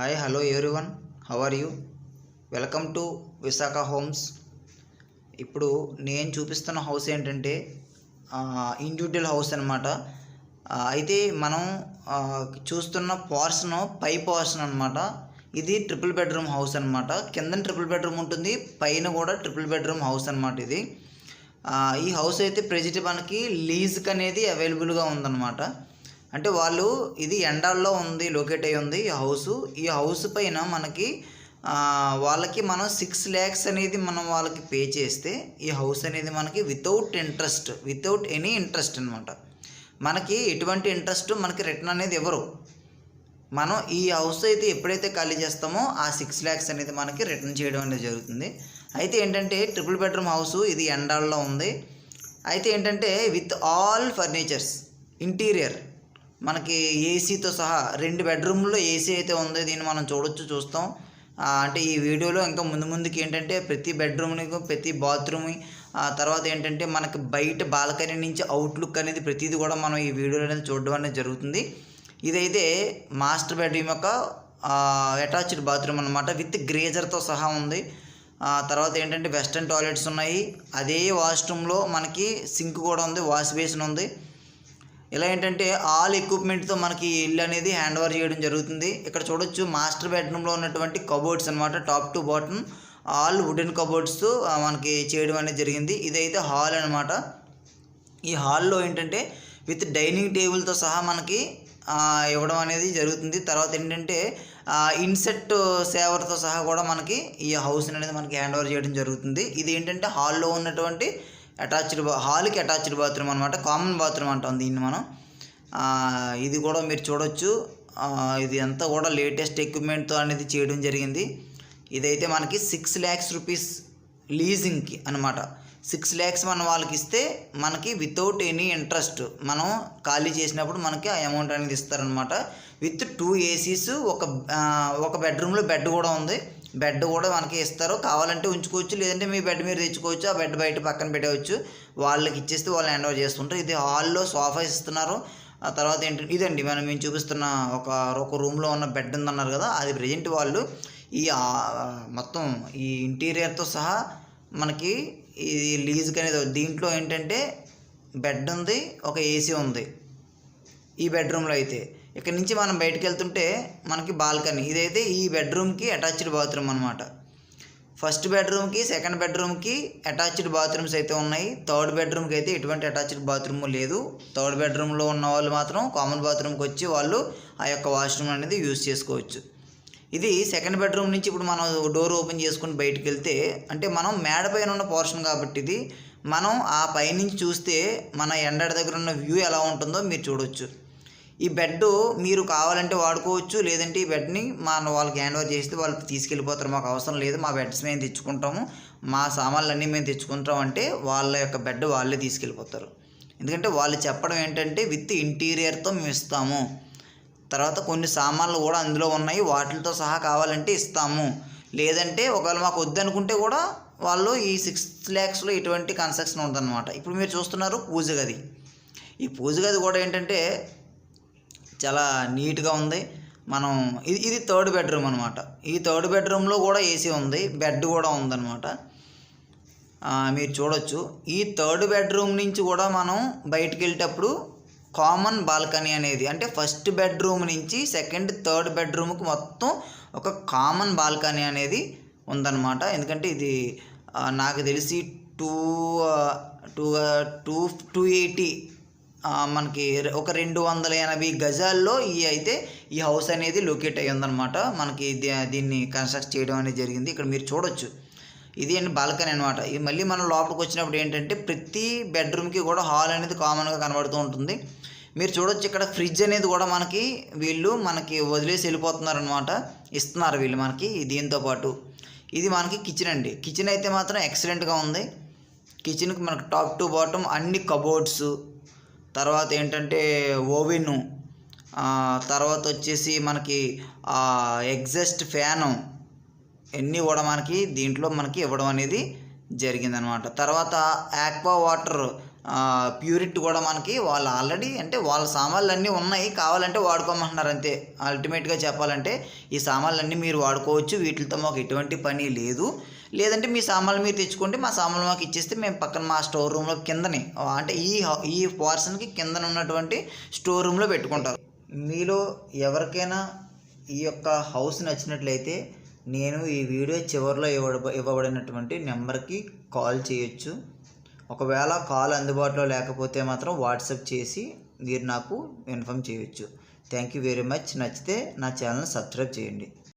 Hi hello everyone how are you welcome to Visakha homes ఇప్పుడు నేను చూపిస్తున్న house ఏంటంటే ఇండివిజువల్ హౌస్ అనమాట అయితే మనం చూస్తున్న పోర్షన్ పై పోర్షన్ అనమాట ఇది ట్రిపుల్ బెడ్రూమ్ హౌస్ అనమాట కింద ట్రిపుల్ బెడ్రూమ్ ఉంటుంది పైన కూడా ట్రిపుల్ బెడ్రూమ్ హౌస్ అనమాట ఇది. ఈ హౌస్ అయితే ప్రజెంట్ మనకి లీజ్కి అనేది అవైలబుల్గా ఉందన్నమాట. అంటే వాళ్ళు ఇది ఎండాల్లో ఉంది లొకేట్ అయి ఉంది ఈ హౌస్. ఈ హౌస్ పైన మనకి వాళ్ళకి మనం సిక్స్ ల్యాక్స్ అనేది మనం వాళ్ళకి పే చేస్తే ఈ హౌస్ అనేది మనకి without interest without any interest అనమాట మనకి ఎటువంటి ఇంట్రెస్ట్ మనకి రిటర్న్ అనేది ఇవ్వరు. మనం ఈ హౌస్ అయితే ఎప్పుడైతే ఖాళీ చేస్తామో ఆ సిక్స్ ల్యాక్స్ అనేది మనకి రిటర్న్ చేయడం అనేది జరుగుతుంది. అయితే ఏంటంటే ట్రిపుల్ బెడ్రూమ్ హౌస్ ఇది ఎండాల్లో ఉంది. అయితే ఏంటంటే విత్ ఆల్ ఫర్నిచర్స్ ఇంటీరియర్ మనకి ఏసీతో సహా రెండు బెడ్రూమ్లో ఏసీ అయితే ఉంది దీన్ని మనం చూడొచ్చు చూస్తాం. అంటే ఈ వీడియోలో ఇంకా ముందు ముందుకి ఏంటంటే ప్రతి బెడ్రూమ్ని ప్రతి బాత్రూమ్ తర్వాత ఏంటంటే మనకి బయట బాల్కనీ నుంచి అవుట్లుక్ అనేది ప్రతిదీ కూడా మనం ఈ వీడియోలో అనేది చూడడం అనేది జరుగుతుంది. ఇదైతే మాస్టర్ బెడ్రూమ్ యొక్క అటాచ్డ్ బాత్రూమ్ అనమాట విత్ గ్రేజర్తో సహా ఉంది. ఆ తర్వాత ఏంటంటే వెస్టర్న్ టాయిలెట్స్ ఉన్నాయి. అదే వాష్రూమ్లో మనకి సింక్ కూడా ఉంది వాష్ బేసిన్ ఉంది. ఇలా ఏంటంటే ఆల్ ఎక్విప్మెంట్తో మనకి ఇల్లు అనేది హ్యాండ్ ఓవర్ చేయడం జరుగుతుంది. ఇక్కడ చూడొచ్చు మాస్టర్ బెడ్రూమ్లో ఉన్నటువంటి కబోర్డ్స్ అనమాట top to bottom all wooden cupboards మనకి చేయడం అనేది జరిగింది. ఇదైతే హాల్ అనమాట ఈ హాల్లో ఏంటంటే విత్ డైనింగ్ టేబుల్తో సహా మనకి ఇవ్వడం అనేది జరుగుతుంది. తర్వాత ఏంటంటే ఇన్సెట్ సేవర్తో సహా కూడా మనకి ఈ హౌస్ అనేది మనకి హ్యాండ్ ఓవర్ చేయడం జరుగుతుంది. ఇది ఏంటంటే హాల్లో ఉన్నటువంటి అటాచ్డ్ బా హాల్కి అటాచ్డ్ బాత్రూమ్ అనమాట కామన్ బాత్రూమ్ అంటాం దీన్ని మనం. ఇది కూడా మీరు చూడొచ్చు. ఇది అంతా కూడా లేటెస్ట్ ఎక్విప్మెంట్తో అనేది చేయడం జరిగింది. ఇదైతే మనకి సిక్స్ ల్యాక్స్ రూపీస్ లీజింగ్కి అనమాట సిక్స్ ల్యాక్స్ మనం వాళ్ళకి ఇస్తే మనకి వితౌట్ ఎనీ ఇంట్రెస్ట్ మనం ఖాళీ చేసినప్పుడు మనకి ఆ అమౌంట్ అనేది ఇస్తారనమాట విత్ టూ ఏసీస్ ఒక ఒక బెడ్రూమ్లో బెడ్ కూడా ఉంది. బెడ్ కూడా మనకి ఇస్తారు. కావాలంటే ఉంచుకోవచ్చు లేదంటే మీ బెడ్ మీరు తెచ్చుకోవచ్చు ఆ బెడ్ బయట పక్కన పెట్టవచ్చు. వాళ్ళకి ఇచ్చేస్తే వాళ్ళు హ్యాండ్ ఓవర్ చేస్తుంటారు. ఇది హాల్లో సోఫా ఇస్తున్నారు. ఆ తర్వాత ఏంటంటే ఇదండి మనం మేము చూపిస్తున్న ఒక ఒక రూమ్లో ఉన్న బెడ్ ఉందన్నారు కదా అది ప్రజెంట్ వాళ్ళు ఈ మొత్తం ఈ ఇంటీరియర్తో సహా మనకి ఈ లీజ్కి అనేది దీంట్లో ఏంటంటే బెడ్ ఉంది ఒక ఏసీ ఉంది. ఈ బెడ్రూమ్లో అయితే ఇక్కడ నుంచి మనం బయటకు వెళ్తుంటే మనకి బాల్కనీ. ఇదైతే ఈ బెడ్రూమ్కి అటాచ్డ్ బాత్రూమ్ అనమాట ఫస్ట్ బెడ్రూమ్కి సెకండ్ బెడ్రూమ్కి అటాచ్డ్ బాత్రూమ్స్ అయితే ఉన్నాయి. థర్డ్ బెడ్రూమ్కి అయితే ఎటువంటి అటాచ్డ్ బాత్రూమ్ లేదు. థర్డ్ బెడ్రూమ్లో ఉన్న వాళ్ళు మాత్రం కామన్ బాత్రూమ్కి వచ్చి వాళ్ళు ఆ యొక్క వాష్రూమ్ అనేది యూజ్ చేసుకోవచ్చు. ఇది సెకండ్ బెడ్రూమ్ నుంచి ఇప్పుడు మనం డోర్ ఓపెన్ చేసుకుని బయటికి వెళ్తే అంటే మనం మేడ పైన ఉన్న పోర్షన్ కాబట్టి ఇది మనం ఆ పైనుంచి చూస్తే మన ఎండడ దగ్గర ఉన్న వ్యూ ఎలా ఉంటుందో మీరు చూడొచ్చు. ఈ బెడ్ మీరు కావాలంటే వాడుకోవచ్చు లేదంటే ఈ బెడ్ని మా వాళ్ళకి హ్యాండ్ ఓవర్ చేస్తే వాళ్ళు తీసుకెళ్ళిపోతారు. మాకు అవసరం లేదు మా బెడ్స్ మేము తెచ్చుకుంటాము. మా సామాన్లు అన్నీ మేము తెచ్చుకుంటాం అంటే వాళ్ళ యొక్క బెడ్ వాళ్ళే తీసుకెళ్ళిపోతారు. ఎందుకంటే వాళ్ళు చెప్పడం ఏంటంటే విత్ ఇంటీరియర్తో మేము ఇస్తాము. తర్వాత కొన్ని సామాన్లు కూడా అందులో ఉన్నాయి వాటితో సహా కావాలంటే ఇస్తాము. లేదంటే ఒకవేళ మాకు వద్దనుకుంటే కూడా వాళ్ళు ఈ సిక్స్ ల్యాక్స్లో ఇటువంటి కన్స్ట్రక్షన్ ఉందన్నమాట. ఇప్పుడు మీరు చూస్తున్నారు పూజ గది. ఈ పూజ గది కూడా ఏంటంటే చాలా నీట్గా ఉంది. మనం ఇది ఇది థర్డ్ బెడ్రూమ్ అనమాట ఈ థర్డ్ బెడ్రూమ్లో కూడా ఏసీ ఉంది. బెడ్ కూడా ఉందన్నమాట. మీరు చూడొచ్చు. ఈ థర్డ్ బెడ్రూమ్ నుంచి కూడా మనం బయటికి వెళ్ళేటప్పుడు కామన్ బాల్కనీ అనేది అంటే ఫస్ట్ బెడ్రూమ్ నుంచి సెకండ్ థర్డ్ బెడ్రూమ్కి మొత్తం ఒక కామన్ బాల్కనీ అనేది ఉందన్నమాట. ఎందుకంటే ఇది నాకు తెలిసి two two two two eighty మనకి ఒక రెండు వందల ఎనభై గజాల్లో ఈ అయితే ఈ హౌస్ అనేది లొకేట్ అయ్యి ఉందన్నమాట. మనకి దీన్ని కన్స్ట్రక్ట్ చేయడం అనేది జరిగింది. ఇక్కడ మీరు చూడొచ్చు. ఇది అండి బాల్కనీ అనమాట ఇది మళ్ళీ మనం లోపలికి వచ్చినప్పుడు ఏంటంటే ప్రతి బెడ్రూమ్కి కూడా హాల్ అనేది కామన్గా కనబడుతూ ఉంటుంది. మీరు చూడొచ్చు ఇక్కడ ఫ్రిడ్జ్ అనేది కూడా మనకి వీళ్ళు మనకి వదిలేసి వెళ్ళిపోతున్నారు అనమాట ఇస్తున్నారు వీళ్ళు మనకి దీంతో పాటు. ఇది మనకి కిచెన్ అండి. కిచెన్ అయితే మాత్రం ఎక్సలెంట్గా ఉంది. కిచెన్కి మనకి టాప్ టు బాటమ్ అన్ని కబోర్డ్స్ తర్వాత ఏంటంటే ఓవెన్ తర్వాత వచ్చేసి మనకి ఎగ్జస్ట్ ఫ్యాను ఇవన్నీ కూడా మనకి దీంట్లో మనకి ఇవ్వడం అనేది జరిగిందనమాట. తర్వాత ఆక్వా వాటర్ ప్యూరిట్ కూడా మనకి వాళ్ళు ఆల్రెడీ అంటే వాళ్ళ సామాన్లు అన్నీ ఉన్నాయి. కావాలంటే వాడుకోమంటున్నారు అంతే. అల్టిమేట్గా చెప్పాలంటే ఈ సామాన్లు అన్నీ మీరు వాడుకోవచ్చు. వీటితో మాకు ఎటువంటి పని లేదు. లేదంటే మీ సామాన్లు మీరు తెచ్చుకుంటే మా సామాన్లు మాకు ఇచ్చేస్తే మేము పక్కన మా స్టోర్ రూమ్లో కిందనే అంటే ఈ ఈ పోర్షన్కి కిందన ఉన్నటువంటి స్టోర్ రూమ్లో పెట్టుకుంటారు. మీలో ఎవరికైనా ఈ యొక్క హౌస్ నచ్చినట్లయితే నేను ఈ వీడియో చివరిలో ఇవ్వ ఇవ్వబడినటువంటి నెంబర్కి కాల్ చేయొచ్చు. ఒకవేళ కాల్ అందుబాటులో లేకపోతే మాత్రం వాట్సాప్ చేసి మీరు నాకు ఇన్ఫామ్ చేయొచ్చు. Thank you very much. నచ్చితే నా ఛానల్ సబ్స్క్రైబ్ చేయండి.